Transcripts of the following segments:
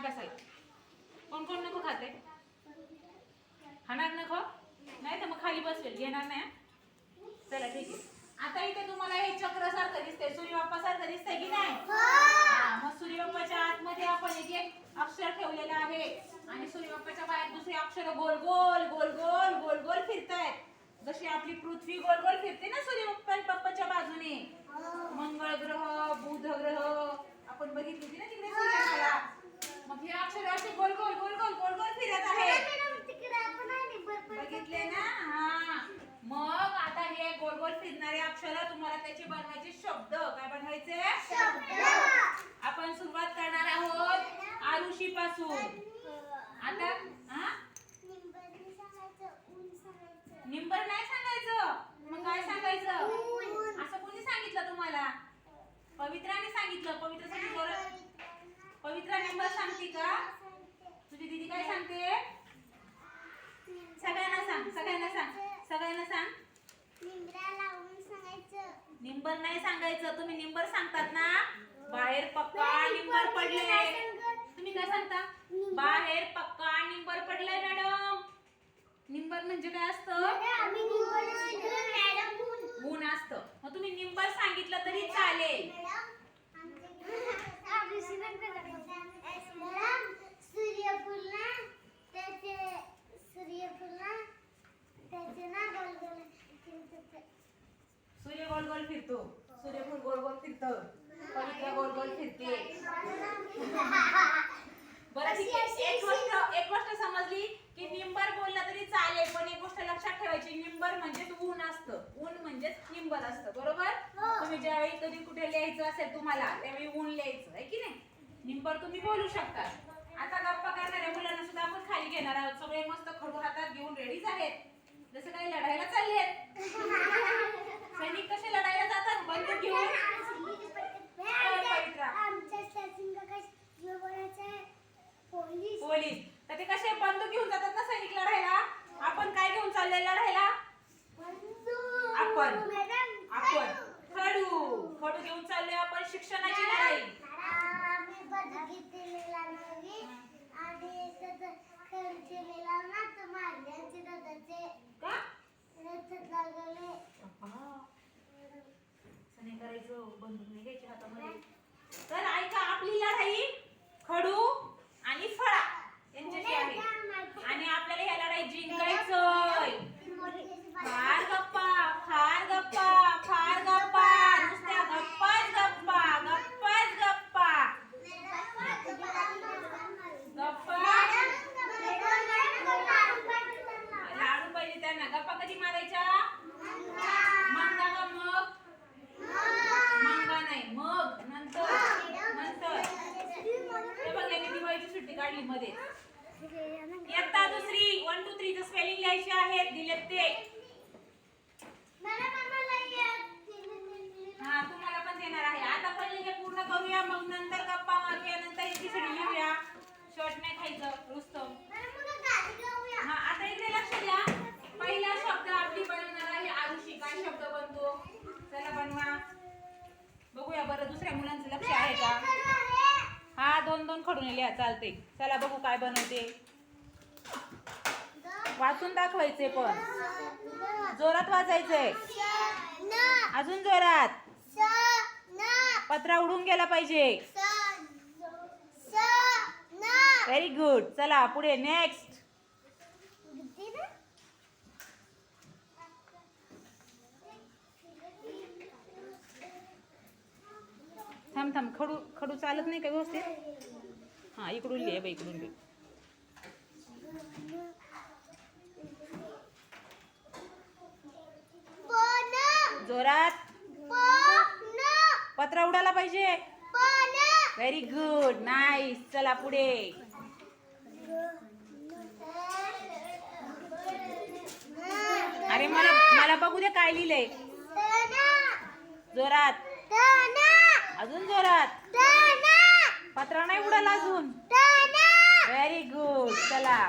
अभ्यासाला. कोण कोण नको खाते? खाणार नको? नाही तर मग खाली बसवेल. घेणार नाही हं? चला ठीक आहे. आता इथे तुम्हाला हे चक्र सारखं दिसतंय. सूर्यबाप्पा सारखं दिसतंय की नाही? हा, मग सूर्यबाप्पाच्या आतमध्ये आपण एक एक अक्षर ठेवलेलं आहे. आणि सूर्यबाप्पाच्या बाहेर दुसरे अक्षर गोल गोल गोल गोल गोल गोल फिरतायत. जशी आपली पृथ्वी गोल गोल फिरते ना सूर्यबाप्पा बाप्पाच्या बाजूने. मंगळ ग्रह बुध ग्रह. आपण बघितली होती ना तिकडे सूर्यमाला मग हे अक्षर असे गोल गोल गोल गोल गोल गोल फिरत आहेत बघितले ना? हा. मग आता हे गोल गोल फिरणारे अक्षर तुम्हाला त्याचे बनवायचे शब्द. काय बनवायचे? आपण सुरुवात करणार आहोत आरुषी पासून. आता हा? निंबर नाही सांगायचं. मग काय सांगायचं? असं कोणी सांगितलं तुम्हाला? पवित्राने सांगितलं. पवित्र सांगितलं पवित्रा निंबर सांगते का? तुझी दीदी काय सांगते? सगळ्यांना सांग सगळ्यांना सांग सगळ्यांना सांग. निंबर नाही सांगायचं. तुम्ही निंबर सांगतात ना? बाहेर पक्का निंबर पडले तुम्ही काय सांगता? बाहेर पक्का निंबर पडलाय मॅडम. निंबर म्हणजे काय असतं? ऊन असतं मग तुम्ही निंबर सांगितलं तरी चालेल सूर्यफुलला त्याचे सूर्यफुलला त्याचे ना गोल गोल फिरतात. सूर्य गोल गोल फिरतो सूर्यफूल गोल गोल फिरतं पवित्र गोल गोल फिरते बरं ठीक आहे एक गोष्ट एक गोष्ट समजली की निंबर बोलला तरी चालेल पण एक गोष्ट लक्षात ठेवायची निंबर म्हणजेच ऊन असतं ऊन म्हणजेच निंबर असतं बरोबर? तुम्ही ज्यावेळी कधी कुठे लिहायचं असेल तुम्हाला त्यावेळी ऊन लिहायचं आहे की नाही? निंबर तुम्ही बोलू शकता. आता गप्पा करणाऱ्या मुलांना सुद्धा आपण खाली घेणार आहोत. सगळे मस्त खडू हातात घेऊन रेडीच आहेत जसं काही लढायला चालले आहेत सैनिक कसे लढायला जातात बंदूक घेऊन पवित्रा. आमच्या स्टेशन पोलीस पोलीस तर ते कसे बंदूक घेऊन जातात ना सैनिक लढायला आपण काय घेऊन चाललोय लढायला बंदूक. आपण. मॅडम, आपण खडू खडू घेऊन चाललोय आपण शिक्षणाची लढाई आम्ही बंदूक घेतलेला नाही दादाचे का? रथात लागले. करायचं बंदूक नाही घ्यायची हातामध्ये. तर ऐका आपली लढाई खडू आणि फळा यांच्याशी आहे. आणि आपल्याला ह्या लढाई जिंकायचंय फार गप्पा फार गप्पा फार गप्पा नुसत्या गप्पाच गप्पा गप्पाच गप्पा गप्पा लाडू पाहिजे त्यांना गप्पा कधी मारायच्या मंगा का मग मंगा नाही मग नंतर नंतर हे बघ यांनी दिवाळीची सुट्टी काढली मध्ये. इयत्ता दुसरी. वन टू थ्री स्पेलिंग लिहायचे आहेत दिलेत ते. हा तुम्हाला पण देणार आहे. आता पहिले हे पूर्ण करूया. मग नंतर गप्पा मारूया. नंतर सडी लिहूया. शॉर्ट नाही खायचं. रुस्तम. हा आता इकडे लक्ष द्या पहिला शब्द आपली बनवणार आहे आरुषी काय शब्द बनतो चला बनवा बघूया बरं दुसऱ्या मुलांचं लक्ष आहे का हा दोन लिहा चालते चला बघू काय बनवते. वाचून दाखवायचे पण. जोरात वाचायचंय. अजून जोरात. पत्रा उडून गेला पाहिजे. व्हेरी गुड चला पुढे नेक्स्ट थांब थांब खडू खडू चालत नाही का व्यवस्थित? हा इकडून लिहे बाई इकडून लिह जोरात. पत्रा उडाला पाहिजे. व्हेरी गुड नाईस चला पुढे. अरे मला मला बघू दे काय लिहिलंय. जोरात. अजून जोरात. पत्रा नाही उडाला अजून. व्हेरी गुड चला.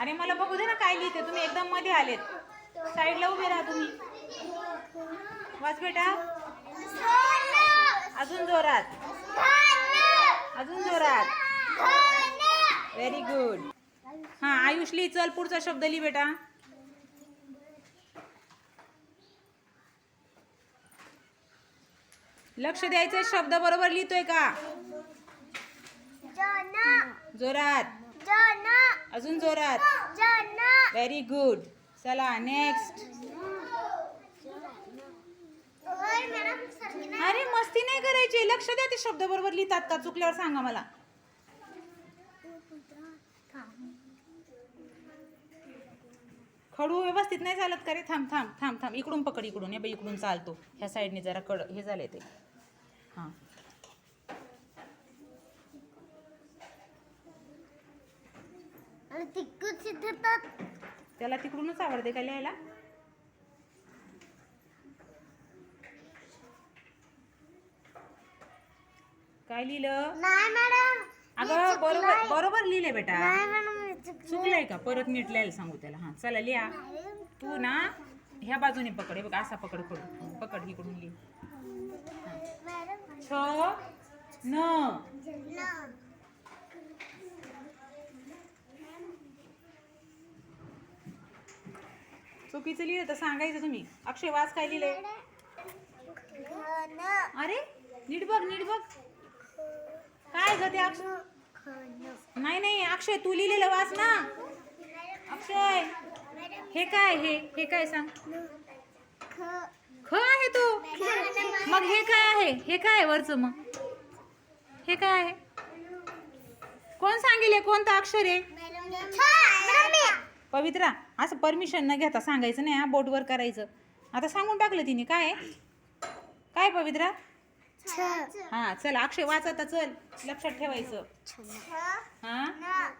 अरे मला बघू दे ना काय लिहिते. तुम्ही एकदम मध्ये आलेत. साईडला उभे राहा तुम्ही. वाच बेटा. अजून जोरात. अजून जोरात. व्हेरी गुड हा आयुष लिही चल पुढचा शब्द लिही बेटा. लक्ष द्यायचं शब्द बरोबर लिहितोय का? जोरात. अजून जोरात. व्हेरी गुड चला नेक्स्ट अरे मस्ती नाही करायची. लक्ष द्या ते शब्द बरोबर लिहितात का? चुकल्यावर सांगा मला. खडू व्यवस्थित नाही चालत का रे? थांब थांब थांब थांब. इकडून पकड इकडून. हे बाई इकडून चालतो. ह्या साईडने जरा कड हे झालंय ते. हां. त्याला तिकडूनच आवडते का लिहायला? काय लिहिलं? अगं बरोबर बरोबर लिहिले बेटा. चुकलंय का? परत नीट लिहायला सांगू त्याला. हा चला लिहा. तू ना ह्या बाजूने पकड हे बघ असा पकड पकड पकड इकडून लिह. छ न. चुकीचं लिहिलं तर सांगायचं तुम्ही. अक्षय वाच काय लिहिले घन. अरे नीट बघ नीट बघ. काय ग ते अक्षय. नाही नाही अक्षय तू लिहिलेलं वाच ना. अक्षय हे काय हे हे काय सांग. ख. आहे तू. मग हे काय आहे? हे काय वरचं मग? हे काय आहे? कोण सांगेल कोणतं अक्षर आहे? पवित्रा असं परमिशन न घेता सांगायचं नाही हा बोटवर करायचं. आता सांगून टाकलं तिने. काय काय पवित्रा? हा चल अक्षय वाच आता चल लक्षात ठेवायचं. हा.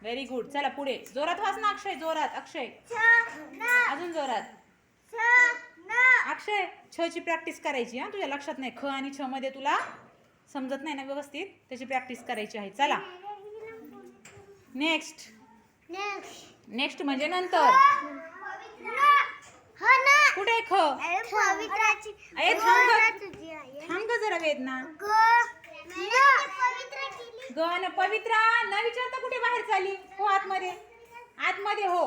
व्हेरी गुड चला पुढे जोरात वाच ना अक्षय जोरात अक्षय. अजून जोरात. अक्षय छ ची प्रॅक्टिस करायची हा तुझ्या लक्षात नाही ख आणि छ मध्ये तुला समजत नाही ना व्यवस्थित त्याची प्रॅक्टिस करायची आहे चला नेक्स्ट. नेक्स्ट म्हणजे नंतर. हो ना. कुठे ख? पवित्राची अरे थांब गं. थांब ग जरा वेदना. ग. न. पवित्रा केली. ग न पवित्रा न विचारता कुठे बाहेर चालली? हो आतमध्ये. आतमध्ये हो.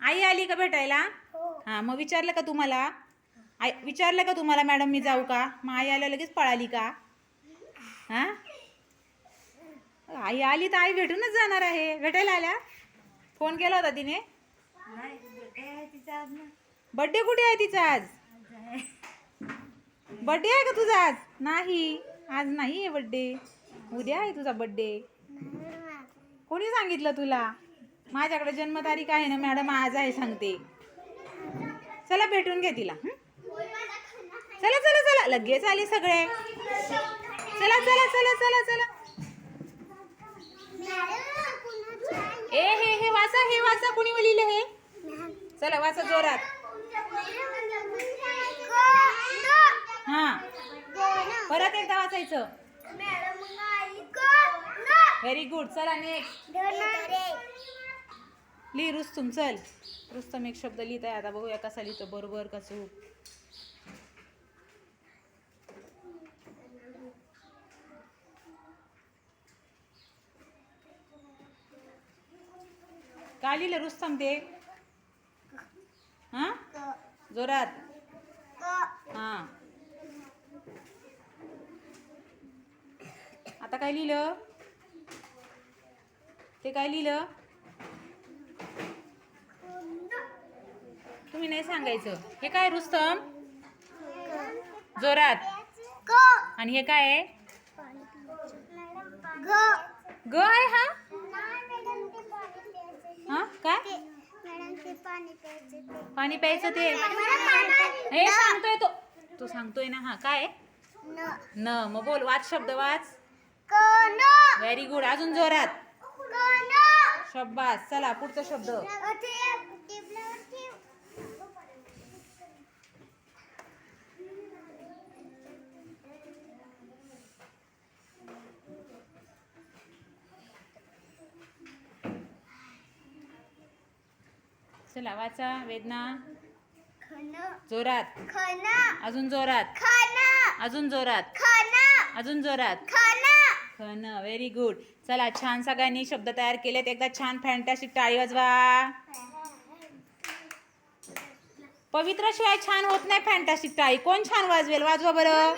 आई आली का भेटायला? हो. हा मग विचारलं का तुम्हाला? आई विचारलं का तुम्हाला मॅडम मी जाऊ का? मग आई आल्या लगेच पळाली का? हा? आई आली तर आई भेटूनच जाणार आहे. भेटायला आल्या? फोन केला होता तिने? बड्डे कुठे आहे तिचा आज? बड्डे आहे का तुझा आज? नाही. आज नाही आहे बड्डे उद्या आहे तुझा बड्डे कोणी सांगितलं तुला? माझ्याकडे जन्मतारीख आहे ना मॅडम आज आहे सांगते. चला भेटून घे तिला हं? चला चला चला. लगेच आले सगळे. चला चला चला चला चला? ए हे हे वाचा हे वाचा. कुणी लिहिलं हे? चला वाचा जोरात. हा. परत एकदा वाचायचं. व्हेरी गुड चला नेक्स्ट लिह रुस्तुम चल. रुस्तम एक शब्द लिहित आहे आता बघूया कसा लिहितो. बरोबर का काय लिहिलं रुस्तम ते? हा? जोरात. हां. हा आता काय लिहिलं? ते काय लिहिलं? तुम्ही नाही सांगायचं. हे काय रुस्तम? जोरात. आणि हे काय आहे? ग. ग आहे हा? हा? काय? पाणी प्यायचं ते. पाणी प्यायचं ते. मला पाणी हे सांगतोय तो. तू सांगतोय ना हा काय? न. न. मग बोल वाच शब्द वाच. व्हेरी गुड अजून जोरात. शब्बास चला पुढचा शब्द. चला वाचा वेदना? खन जोरात. खन अजून जोरात. खन अजून जोरात. खन अजून जोरात. खन खन व्हेरी गुड चला छान सगळ्यांनी शब्द तयार केलेत. एकदा छान फॅन्टॅस्टिक टाळी वाजवा. पवित्र शिवाय छान होत नाही फॅन्टॅस्टिक टाळी. कोण छान वाजवेल? वाजवा बरं.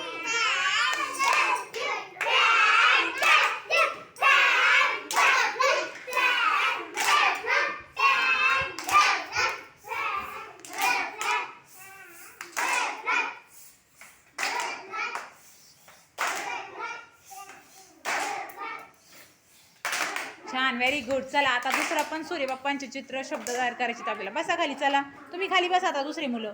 छान व्हेरी गुड चला आता दुसरा पण सूर्यबाप्पांचे चित्र शब्द तयार करायचे आपल्याला. बसा खाली चला. तुम्ही खाली बसा आता दुसरी मुलं.